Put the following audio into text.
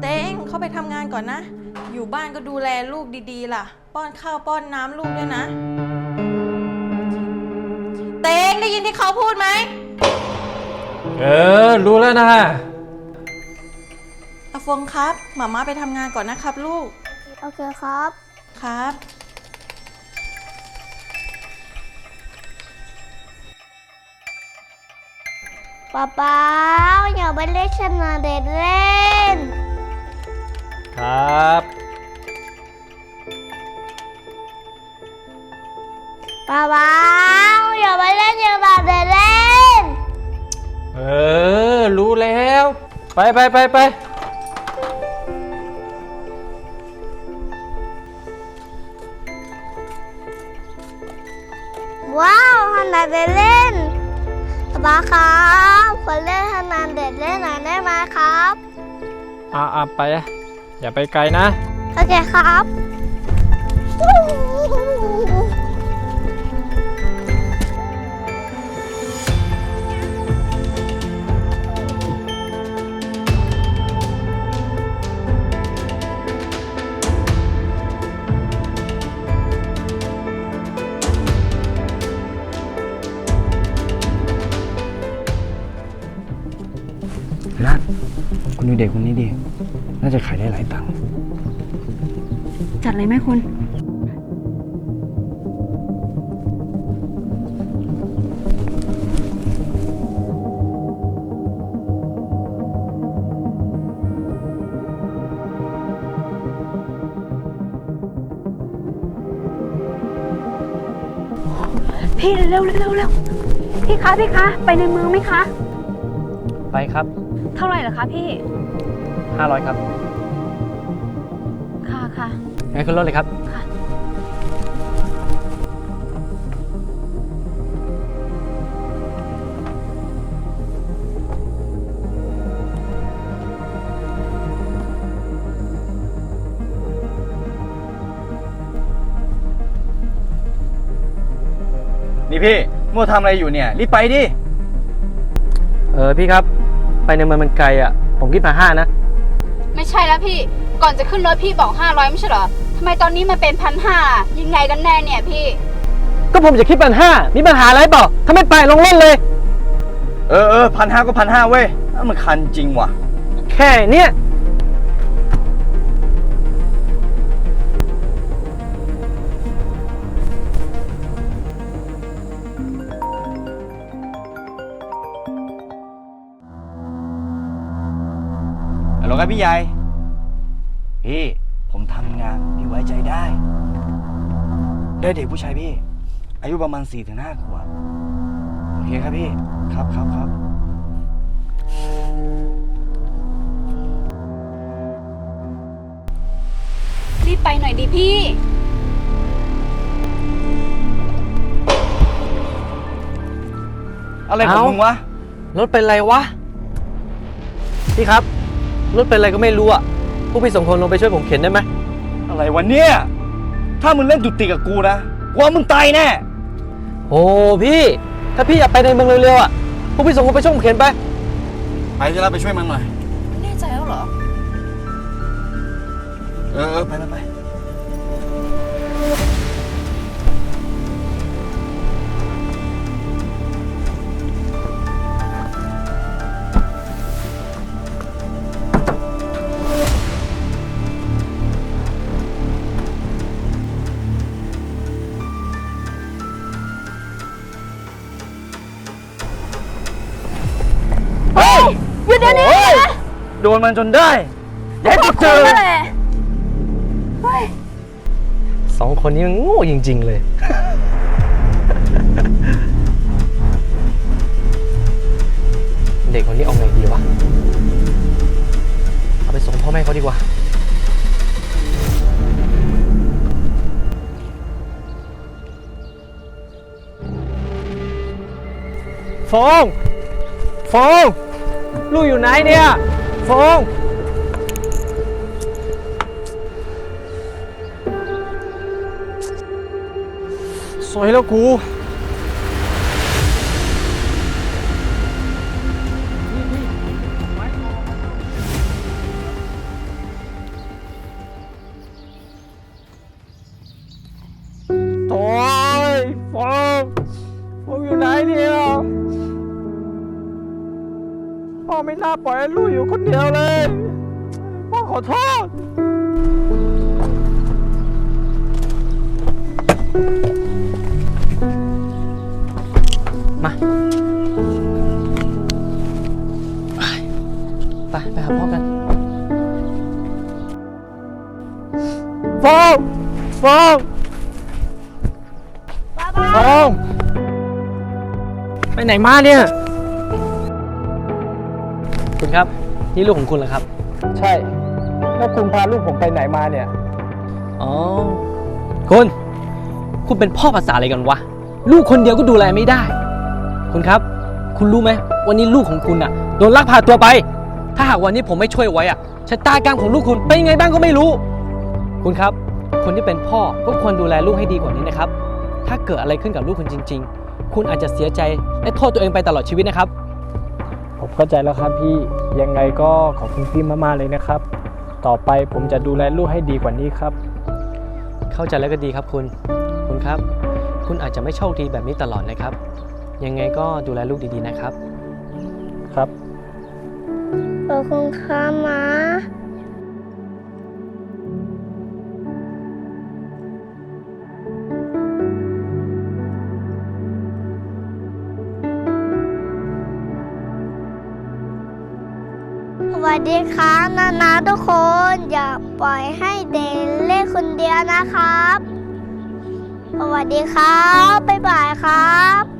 เต้งเข้าไปทำงานก่อนนะ อยู่บ้านก็ดูแลลูกดีๆ ล่ะ ป้อนข้าวป้อนน้ำลูกด้วยนะ เต้งได้ยินที่เขาพูดไหม เออ รู้แล้วนะ อาฟงครับหมาม่าไปทำงานก่อนนะครับลูก โอเคครับ ครับ ป๊าป๊าอย่าไปเล่นชนะเด็ดเล่น ครับ ป๊าป๊าอย่าไปเล่นชนะเด็ดเล่น เออ รู้แล้ว ไปไปไปไปว้าวขนาดเด็ดเล่น ป๊าครับคนเล่นธนานเด็ดเล่นหน่อยได้ไหมครับอะอะไป อย่าไปไกลนะโอเคครับ นัดคุณดูเด็กคนนี้ดิ น่าจะขายได้หลายตังค์ จัดเลยไหมคุณ พี่เร็วเร็วเร็วเร็วพี่คะพี่คะ ไปในเมืองไหมคะ ไปครับ เท่าไหร่เหรอคะพี่ 500 ครับค่ะค่ะงั้นขึ้นรถเลยครับ ค่ะนี่พี่มัวทำอะไรอยู่เนี่ย รีบไปดิ เออพี่ครับ ไปในเมืองมันไกลอะ ผมคิดมาห้านะ ไม่ใช่แล้วพี่ ก่อนจะขึ้นรถพี่บอก 500 ไม่ใช่เหรอทำไมตอนนี้มันเป็นพันห้ายังไงกันแน่เนี่ยพี่ ก็ผมจะคิดปันห้ามีปัญหาอะไรเปล่าถ้าไม่ไปลงเล่นเลย เออเออพันห้าก็พันห้าเว้ยนั่นมันคันจริงว่ะ แค่เนี้ย ครับพี่ใหญ่ พี่ผมทำงานพี่ไว้ใจได้ ได้เด็กผู้ชายพี่ อายุประมาณ4-5ถึงขวบโอเคครับพี่ ครับครับครับ รีบไปหน่อยดิพี่ อะไรของเอ้ามึงวะ รถเป็นไรวะ พี่ครับ รถเป็นไรก็ไม่รู้อะพวกพี่สองคนลงไปช่วยผมเข็นได้ไหมอะไรวะเนี่ย ถ้ามึงเล่นจุดติกับกูนะกูว่ามึงตายแน่ โอ้พี่ ถ้าพี่อยากไปในเมืองเร็วๆอะพวกพี่สองคนไปช่วยผมเข็นไป ไปจะเราไปช่วยมันหน่อยแน่ใจแล้วเหรอ เออเออไปไปไป โดนมันจนได้เดี๋ยวจะเจอนั่นแหละเฮ้ยสองคนนี้มันโง่จริง ๆ เลย เด็กคนนี้เอาไงดีวะ เอาไปส่งพ่อแม่เขาดีกว่า ฟงฟงลูกอยู่ไหนเนี่ย ฟงสวยแล้วกู น่าปล่อยให้ลูกอยู่คนเดียวเลย พ่อขอโทษ มาไปไปหาพ่อกันฟองฟองฟองไปไหนมาเนี่ย คุณครับ นี่ลูกของคุณเหรอครับ ใช่ แล้วคุณพาลูกผมไปไหนมาเนี่ย อ๋อ คุณ คุณเป็นพ่อภาษาอะไรกันวะ ลูกคนเดียวก็ดูแลไม่ได้ คุณครับ คุณรู้ไหมวันนี้ลูกของคุณอะโดนลักพาตัวไป ถ้าหากวันนี้ผมไม่ช่วยไว้อะชะตากรรมของลูกคุณเป็นยังไงบ้างก็ไม่รู้ คุณครับ คนที่เป็นพ่อก็ควรดูแลลูกให้ดีกว่านี้นะครับ ถ้าเกิดอะไรขึ้นกับลูกคุณจริง ๆ คุณอาจจะเสียใจและโทษตัวเองไปตลอดชีวิตนะครับ ผมเข้าใจแล้วครับพี่ยังไงก็ขอบคุณพี่มากๆเลยนะครับ ต่อไปผมจะดูแลลูกให้ดีกว่านี้ครับ เข้าใจแล้วก็ดีครับคุณ คุณครับ คุณอาจจะไม่โชคดีแบบนี้ตลอดนะครับ ยังไงก็ดูแลลูกดีๆนะครับ ครับ ขอบคุณค่ะหมา ดีครับนานาทุกคน อย่าปล่อยให้เด็กเล่นคนเดียวนะครับ สวัสดีครับ บ๊ายบายครับ